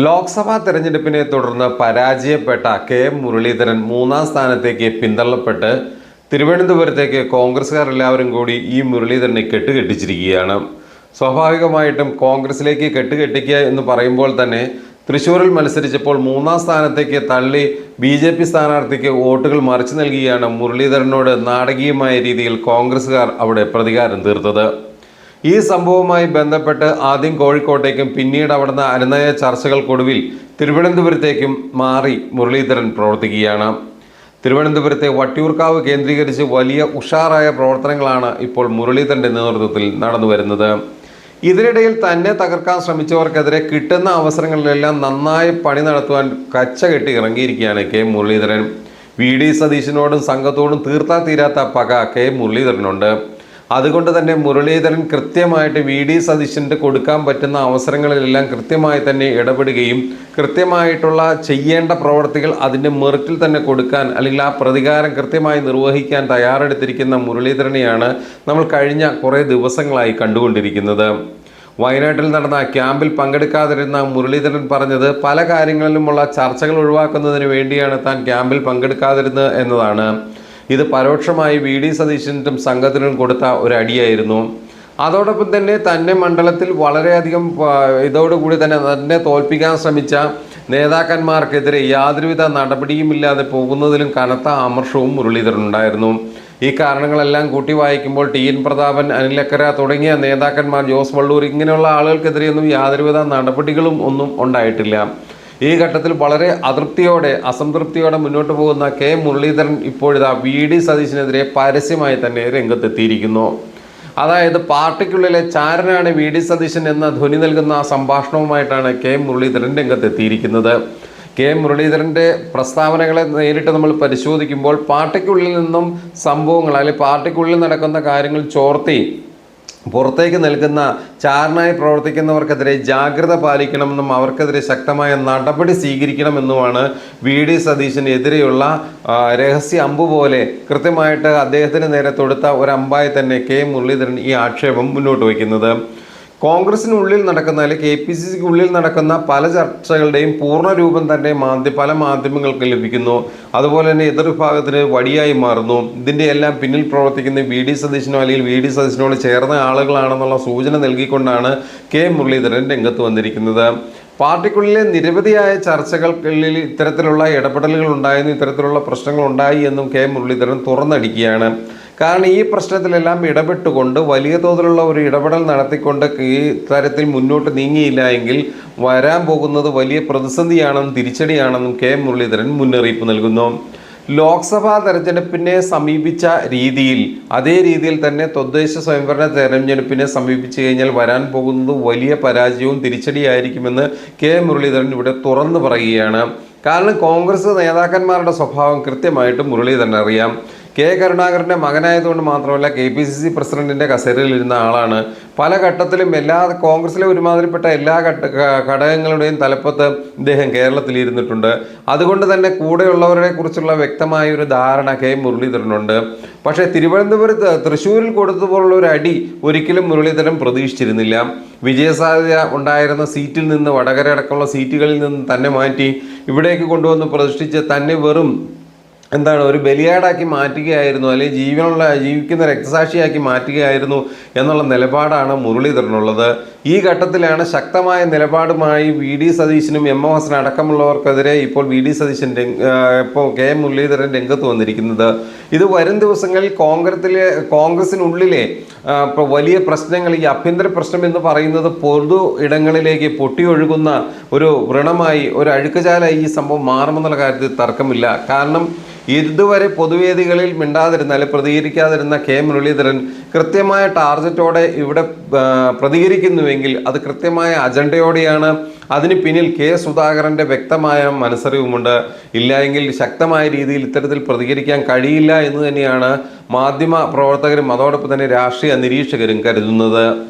ലോക്സഭാ തെരഞ്ഞെടുപ്പിനെ തുടർന്ന് പരാജയപ്പെട്ട കെ എം മുരളീധരൻ മൂന്നാം സ്ഥാനത്തേക്ക് പിന്തള്ളപ്പെട്ട് തിരുവനന്തപുരത്തേക്ക് കോൺഗ്രസ്സുകാർ എല്ലാവരും കൂടി ഈ മുരളീധരനെ കെട്ടുകെട്ടിച്ചിരിക്കുകയാണ്. സ്വാഭാവികമായിട്ടും കോൺഗ്രസിലേക്ക് കെട്ടുകെട്ടിക്കുക എന്ന് പറയുമ്പോൾ തന്നെ തൃശ്ശൂരിൽ മത്സരിച്ചപ്പോൾ മൂന്നാം സ്ഥാനത്തേക്ക് തള്ളി ബി ജെ പി സ്ഥാനാർത്ഥിക്ക് വോട്ടുകൾ മറിച്ചു നൽകിയാണ് മുരളീധരനോട് നാടകീയമായ രീതിയിൽ കോൺഗ്രസ്സുകാർ അവിടെ പ്രതികാരം തീർത്തത്. ഈ സംഭവവുമായി ബന്ധപ്പെട്ട് ആദ്യം കോഴിക്കോട്ടേക്കും പിന്നീട് അവിടുന്ന് അനുനയ ചർച്ചകൾക്കൊടുവിൽ തിരുവനന്തപുരത്തേക്കും മാറി മുരളീധരൻ പ്രവർത്തിക്കുകയാണ്. തിരുവനന്തപുരത്തെ വട്ടിയൂർക്കാവ് കേന്ദ്രീകരിച്ച് വലിയ ഉഷാറായ പ്രവർത്തനങ്ങളാണ് ഇപ്പോൾ മുരളീധരന്റെ നേതൃത്വത്തിൽ നടന്നു വരുന്നത്. ഇതിനിടയിൽ തന്നെ തകർക്കാൻ ശ്രമിച്ചവർക്കെതിരെ കിട്ടുന്ന അവസരങ്ങളിലെല്ലാം നന്നായി പണി നടത്തുവാൻ കച്ച കെട്ടി ഇറങ്ങിയിരിക്കുകയാണ് കെ മുരളീധരൻ. വി ഡി സതീശനോടും സംഘത്തോടും തീർത്താ തീരാത്ത പക കെ മുരളീധരനുണ്ട്. അതുകൊണ്ട് തന്നെ മുരളീധരൻ കൃത്യമായിട്ട് വി ഡി സതീശന്റെ കൊടുക്കാൻ പറ്റുന്ന അവസരങ്ങളിലെല്ലാം കൃത്യമായി തന്നെ ഇടപെടുകയും കൃത്യമായിട്ടുള്ള ചെയ്യേണ്ട പ്രവർത്തികൾ അതിന്റെ മെറിറ്റിൽ തന്നെ കൊടുക്കാൻ അല്ലെങ്കിൽ ആ പ്രതികാരം കൃത്യമായി നിർവഹിക്കാൻ തയ്യാറെടുത്തിരിക്കുന്ന മുരളീധരനെയാണ് നമ്മൾ കഴിഞ്ഞ കുറേ ദിവസങ്ങളായി കണ്ടുകൊണ്ടിരിക്കുന്നത്. വയനാട്ടിൽ നടന്ന ക്യാമ്പിൽ പങ്കെടുക്കാതിരുന്ന മുരളീധരൻ പറഞ്ഞത് പല കാര്യങ്ങളിലുമുള്ള ചർച്ചകൾ ഒഴിവാക്കുന്നതിന് വേണ്ടിയാണ് താൻ ക്യാമ്പിൽ പങ്കെടുക്കാതിരുന്നത് എന്നതാണ്. ഇത് പരോക്ഷമായി വി ഡി സതീശനും സംഘത്തിനും കൊടുത്ത ഒരു അടിയായിരുന്നു. അതോടൊപ്പം തന്നെ തന്നെ മണ്ഡലത്തിൽ വളരെയധികം ഇതോടുകൂടി തന്നെ തന്നെ തോൽപ്പിക്കാൻ ശ്രമിച്ച നേതാക്കന്മാർക്കെതിരെ യാതൊരുവിധ നടപടിയുമില്ലാതെ പോകുന്നതിലും കനത്ത അമർഷവും മുരളീധരനുണ്ടായിരുന്നു. ഈ കാരണങ്ങളെല്ലാം കൂട്ടി വായിക്കുമ്പോൾ ടി എൻ പ്രതാപൻ അനിലക്കര തുടങ്ങിയ നേതാക്കന്മാർ ജോസ് വള്ളൂർ ഇങ്ങനെയുള്ള ആളുകൾക്കെതിരെയൊന്നും യാതൊരുവിധ നടപടികളും ഒന്നും ഉണ്ടായിട്ടില്ല. ഈ ഘട്ടത്തിൽ വളരെ അതൃപ്തിയോടെ അസംതൃപ്തിയോടെ മുന്നോട്ട് പോകുന്ന കെ മുരളീധരൻ ഇപ്പോഴിതാ വി ഡി സതീശിനെതിരെ പരസ്യമായി തന്നെ രംഗത്തെത്തിയിരിക്കുന്നു. അതായത് പാർട്ടിക്കുള്ളിലെ ചാരനാണ് വി ഡി സതീശൻ എന്ന ധ്വനി നൽകുന്ന സംഭാഷണവുമായിട്ടാണ് കെ മുരളീധരൻ രംഗത്തെത്തിയിരിക്കുന്നത്. കെ മുരളീധരന്റെ പ്രസ്താവനകളെ നേരിട്ട് നമ്മൾ പരിശോധിക്കുമ്പോൾ പാർട്ടിക്കുള്ളിൽ നിന്നും സംഭവങ്ങൾ അല്ലെങ്കിൽ പാർട്ടിക്കുള്ളിൽ നടക്കുന്ന കാര്യങ്ങൾ ചോർത്തി പുറത്തേക്ക് നൽകുന്ന ചാരനായി പ്രവർത്തിക്കുന്നവർക്കെതിരെ ജാഗ്രത പാലിക്കണമെന്നും അവർക്കെതിരെ ശക്തമായ നടപടി സ്വീകരിക്കണമെന്നുമാണ് വി ഡി സതീശനെതിരെയുള്ള രഹസ്യ അമ്പ് പോലെ കൃത്യമായിട്ട് അദ്ദേഹത്തിന് നേരെ തൊടുത്ത ഒരു അമ്പായി തന്നെ കെ മുരളീധരൻ ഈ ആക്ഷേപം മുന്നോട്ട് വയ്ക്കുന്നത്. കോൺഗ്രസിനുള്ളിൽ നടക്കുന്ന അല്ലെങ്കിൽ കെ പി സി സിക്ക് ഉള്ളിൽ നടക്കുന്ന പല ചർച്ചകളുടെയും പൂർണ രൂപം തന്നെ മാധ്യ പല മാധ്യമങ്ങൾക്ക് ലഭിക്കുന്നു. അതുപോലെ തന്നെ എതിർവിഭാഗത്തിന് വടിയായി മാറുന്നു. ഇതിന്റെ എല്ലാം പിന്നിൽ പ്രവർത്തിക്കുന്ന വി ഡി സതീശനോ അല്ലെങ്കിൽ വി ഡി സതീശനോട് ചേർന്ന ആളുകളാണെന്നുള്ള സൂചന നൽകിക്കൊണ്ടാണ് കെ മുരളീധരൻ രംഗത്ത് വന്നിരിക്കുന്നത്. പാർട്ടിക്കുള്ളിലെ നിരവധിയായ ചർച്ചകൾക്കുള്ളിൽ ഇത്തരത്തിലുള്ള ഇടപെടലുകൾ ഉണ്ടായെന്നും ഇത്തരത്തിലുള്ള പ്രശ്നങ്ങൾ ഉണ്ടായി എന്നും കെ മുരളീധരൻ തുറന്നടിക്കുകയാണ്. കാരണം ഈ പ്രശ്നത്തിലെല്ലാം ഇടപെട്ടുകൊണ്ട് വലിയ തോതിലുള്ള ഒരു ഇടപെടൽ നടത്തിക്കൊണ്ട് ഈ തരത്തിൽ മുന്നോട്ട് നീങ്ങിയില്ല എങ്കിൽ വരാൻ പോകുന്നത് വലിയ പ്രതിസന്ധിയാണെന്നും തിരിച്ചടിയാണെന്നും കെ മുരളീധരൻ മുന്നറിയിപ്പ് നൽകുന്നു. ലോക്സഭാ തെരഞ്ഞെടുപ്പിനെ സമീപിച്ച രീതിയിൽ അതേ രീതിയിൽ തന്നെ തദ്ദേശ സ്വയംഭരണ തെരഞ്ഞെടുപ്പിനെ സമീപിച്ചു കഴിഞ്ഞാൽ വരാൻ പോകുന്നത് വലിയ പരാജയവും തിരിച്ചടിയായിരിക്കുമെന്ന് കെ മുരളീധരൻ ഇവിടെ തുറന്നു പറയുകയാണ്. കാരണം കോൺഗ്രസ് നേതാക്കന്മാരുടെ സ്വഭാവം കൃത്യമായിട്ട് മുരളീധരൻ അറിയാം കെ കരുണാകരന്റെ മകനായതുകൊണ്ട് മാത്രമല്ല കെ പി സി സി പ്രസിഡന്റിന്റെ കസേരയിൽ ഇരുന്ന ആളാണ്. പല ഘട്ടത്തിലും എല്ലാ കോൺഗ്രസിലെ ഒരുമാതിരിപ്പെട്ട എല്ലാ ഘട്ട ഘടകങ്ങളുടെയും തലപ്പത്ത് ഇദ്ദേഹം കേരളത്തിൽ ഇരുന്നിട്ടുണ്ട്. അതുകൊണ്ട് തന്നെ കൂടെയുള്ളവരെ കുറിച്ചുള്ള വ്യക്തമായ ഒരു ധാരണ കെ മുരളീധരനുണ്ട്. പക്ഷേ തിരുവനന്തപുരത്ത് തൃശ്ശൂരിൽ കൊടുത്തതുപോലുള്ള ഒരു അടി ഒരിക്കലും മുരളീധരൻ പ്രതീക്ഷിച്ചിരുന്നില്ല. വിജയസാധ്യത ഉണ്ടായിരുന്ന സീറ്റിൽ നിന്ന് വടകര അടക്കമുള്ള സീറ്റുകളിൽ നിന്ന് തന്നെ മാറ്റി ഇവിടേക്ക് കൊണ്ടുവന്ന് പ്രതിഷ്ഠിച്ച് തന്നെ വെറും എന്താണ് ഒരു ബലിയാടാക്കി മാറ്റുകയായിരുന്നു അല്ലെങ്കിൽ ജീവനുള്ള ജീവിക്കുന്ന രക്തസാക്ഷിയാക്കി മാറ്റുകയായിരുന്നു എന്നുള്ള നിലപാടാണ് മുരളീധരനുള്ളത്. ഈ ഘട്ടത്തിലാണ് ശക്തമായ നിലപാടുമായി വി ഡി സതീശനും എം എം ഹസൻ അടക്കമുള്ളവർക്കെതിരെ ഇപ്പോൾ വി ഡി സതീശൻ ഇപ്പോൾ കെ എം മുരളീധരൻ രംഗത്ത് വന്നിരിക്കുന്നത്. ഇത് വരും ദിവസങ്ങളിൽ കോൺഗ്രസിലെ കോൺഗ്രസിനുള്ളിലെ വലിയ പ്രശ്നങ്ങൾ ഈ ആഭ്യന്തര പ്രശ്നം എന്ന് പറയുന്നത് പൊതു ഇടങ്ങളിലേക്ക് പൊട്ടിയൊഴുകുന്ന ഒരു വ്രണമായി ഒരു അഴുക്കുചാലായി ഈ സംഭവം മാറുമെന്നുള്ള കാര്യത്തിൽ തർക്കമില്ല. കാരണം ഇതുവരെ പൊതുവേദികളിൽ മിണ്ടാതിരുന്ന അല്ലെങ്കിൽ പ്രതികരിക്കാതിരുന്ന കെ മുരളീധരൻ കൃത്യമായ ടാർഗറ്റോടെ ഇവിടെ പ്രതികരിക്കുന്നുവെങ്കിൽ അത് കൃത്യമായ അജണ്ടയോടെയാണ്. അതിന് പിന്നിൽ കെ സുധാകരന്റെ വ്യക്തമായ മനസ്സറിവുമുണ്ട്. ഇല്ലായെങ്കിൽ ശക്തമായ രീതിയിൽ ഇത്തരത്തിൽ പ്രതികരിക്കാൻ കഴിയില്ല എന്ന് തന്നെയാണ് മാധ്യമ പ്രവർത്തകരും അതോടൊപ്പം തന്നെ രാഷ്ട്രീയ നിരീക്ഷകരും കരുതുന്നത്.